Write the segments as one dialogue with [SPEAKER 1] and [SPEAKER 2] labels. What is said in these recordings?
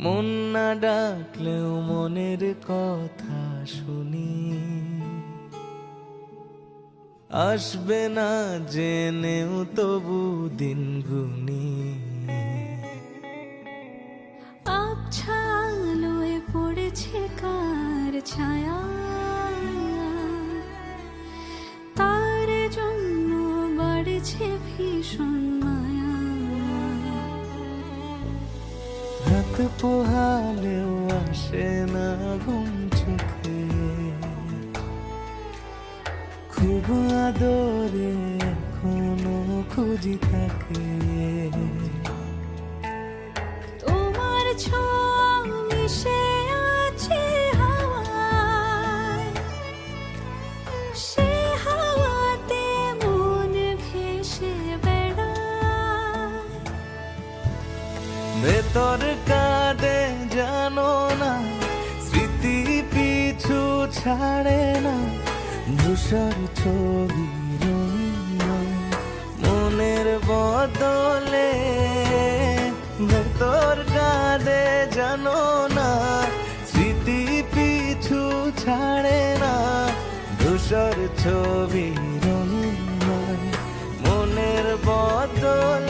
[SPEAKER 1] মন না ডাকলেও মনের কথা শুনি। আসবে না জেনেও তবু দিন গুনি। পোহালেও আসে না ঘুম চোখে খুব আদরে এখনও খুঁজি থাকে
[SPEAKER 2] তোমার ছোঁয়া মিশে আছে হাওয়ায়। সে হাওয়াতে মন ভেসে বেড়ায়।
[SPEAKER 1] ভেতর ছাড়ে না। ধূসর ছবি মনের বদলে। ভেতর কাঁদে জানো না, স্মৃতি পিছু ছাড়ে না। ধূসর ছবি রঙিন মনের বদলে।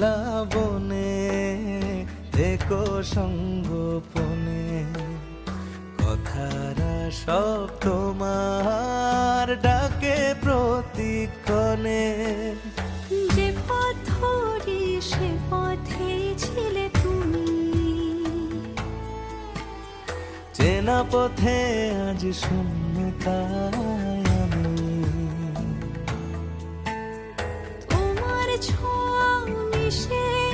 [SPEAKER 1] জলা বনে দেখো সঙ্গোপনে কথারা সব তোমার ডাকে প্রতিক্ষণে।
[SPEAKER 2] যে পথ ধরি সে পথে ছিলে তুমি।
[SPEAKER 1] চেনা পথে আজ শূন্যতায় আমি।
[SPEAKER 2] তোমার ছোঁয়া মিশে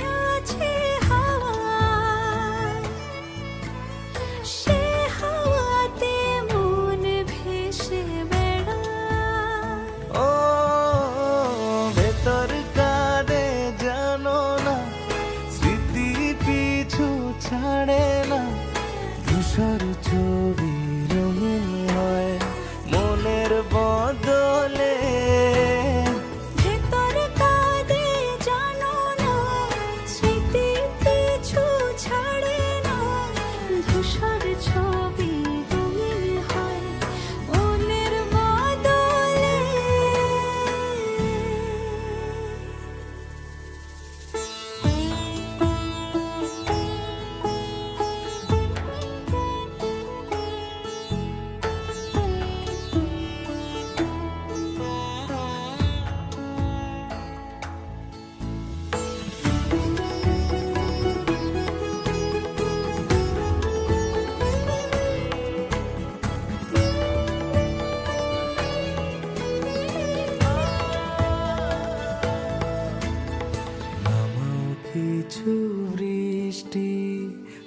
[SPEAKER 1] ছবি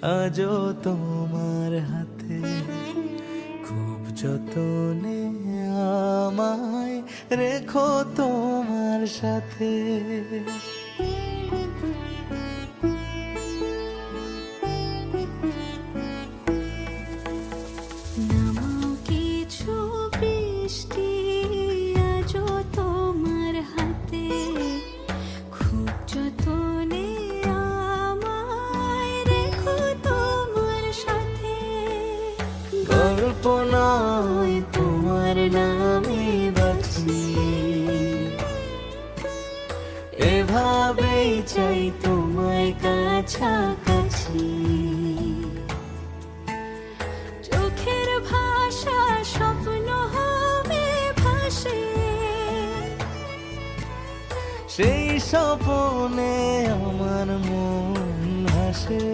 [SPEAKER 1] আজও তোমার হাতে খুব যতনে আমায় রেখো তোমার সাথে।
[SPEAKER 2] নয় তোমার
[SPEAKER 1] নামে বাঁচি। এভাবেই চাই তোমায় কাছাকাছি।
[SPEAKER 2] চোখের ভাষা স্বপ্ন হবে সেই স্বপনে আমার মন ভাসে।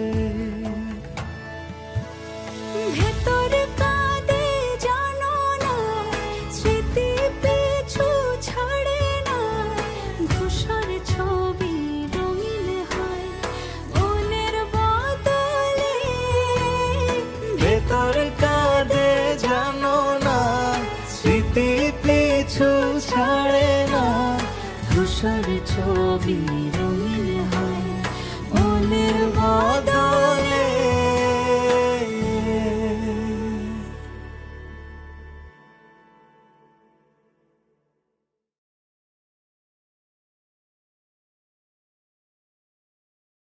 [SPEAKER 2] ছবি